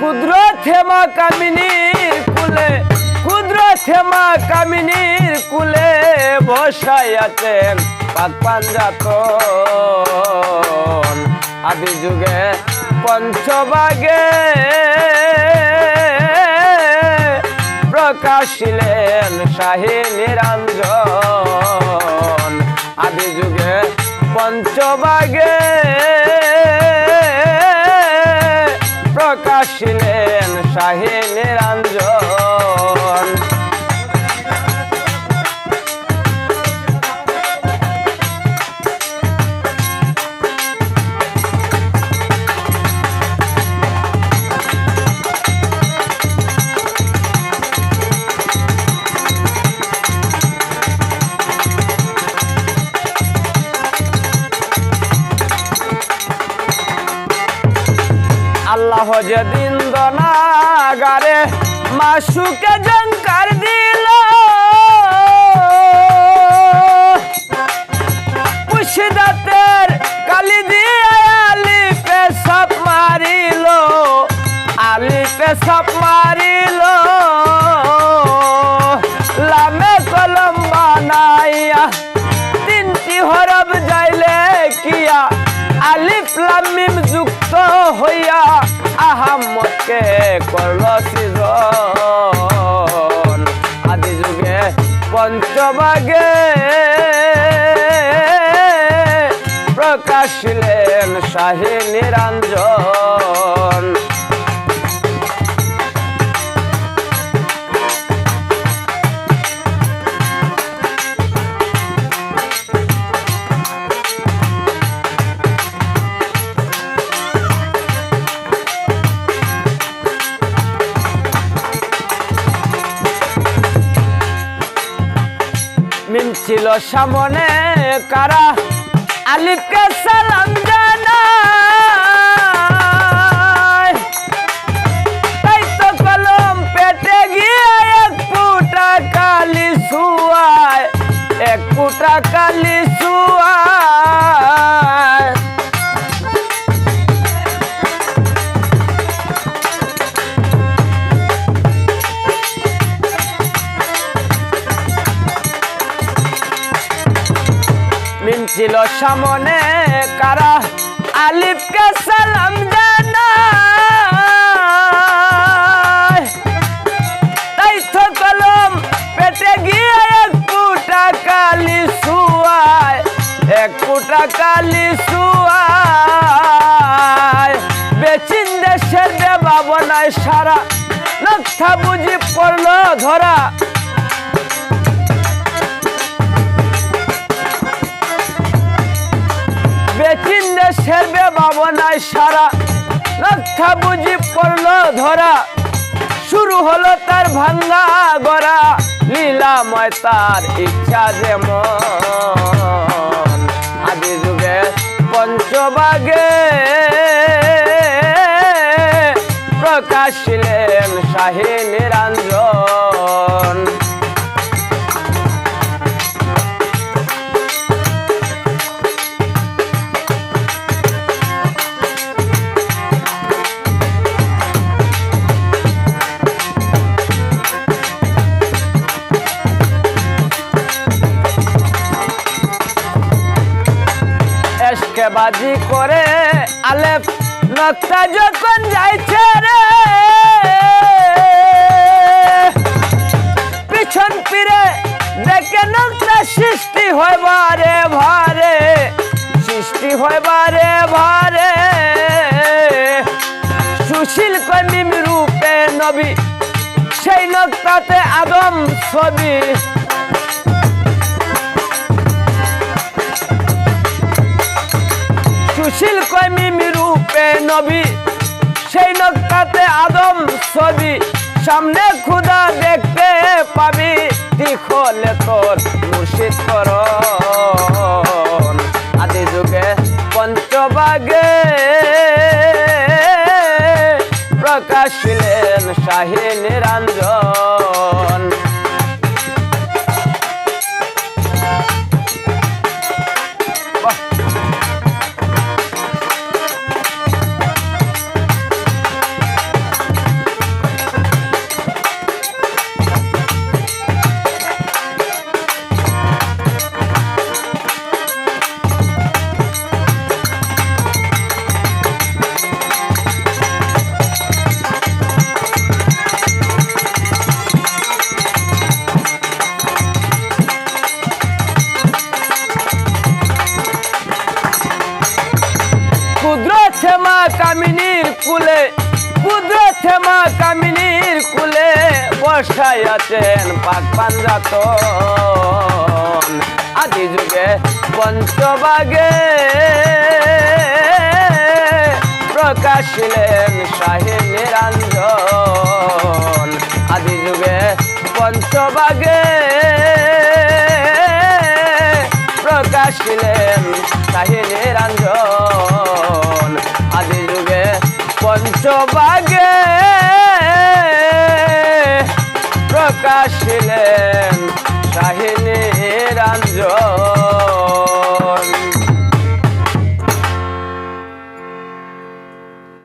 ক্ষুদ্র থেমা কামিনীর কুলে ক্ষুদ্র থেমা কামিনীর কুলে বসাই আছেন পাক পাঞ্জাত আদি যুগে পঞ্চবাগে প্রকাশিলেন শাহী নিরঞ্জন। আদি যুগে পঞ্চবাগে প্রকাশিলেন শাহী আল্লাহ দিন দনাগারে মাসুকে জঙ্কার দিল। পুষিদাতের কালি দিয়ে আলি পেশাব মারিল। আলি পেশাব মারিল করল আদি যুগে পঞ্চভাগে প্রকাশিলেন শাহী নিরঞ্জন। ছিল সামনে কারা? আলিফকে সালাম ছিল সামনে কারা? আলিফকে সালাম জানায় তাই তো কলম পেটে গিয়ে এক ফুটা কালি শুয়ায়, এক ফুটা কালি শুয়ায়। বেচিন দেশের দেবা বনায় সারা নথা বুঝি পড়ল ধরা। বেচিন দেশের বেবাবনায় সারা। রক্ষা বুঝি পড়ল ধরা। শুরু হলো তার ভাঙ্গা গড়া। লীলাময় তার ইচ্ছা যেমন। আদি যুগে পঞ্চবাগে প্রকাশিলেন শাহী নিরঞ্জন। এসকে বাজি করে আলেপ নকটা যখন যাইছে রে, পিছন ফিরে দেখে নকটা সৃষ্টি হইবারে ভারে সৃষ্টি হইবারে ভারে সুশীল কমিম রূপে নবী, সেই নকটাতে আদম ছবি সুশীল মিমি রূপে নবী। সেই নকটাতে আদম ছবি। সামনে খুদা দেখতে পাবি। দিখলে তোর মুর্শিদ করণ থেমা কামিনীর কুলে কুদরত থেমা কামিনীর কুলে, বসায় আছেন পাক পাঞ্জাত আদি যুগে পঞ্চবাগে প্রকাশিলেন শাহী নিরঞ্জন। আদি যুগে পঞ্চবাগে প্রকাশিলেন শাহী নিরঞ্জন আদি যুগে পঞ্চবাগে প্রকাশিলেন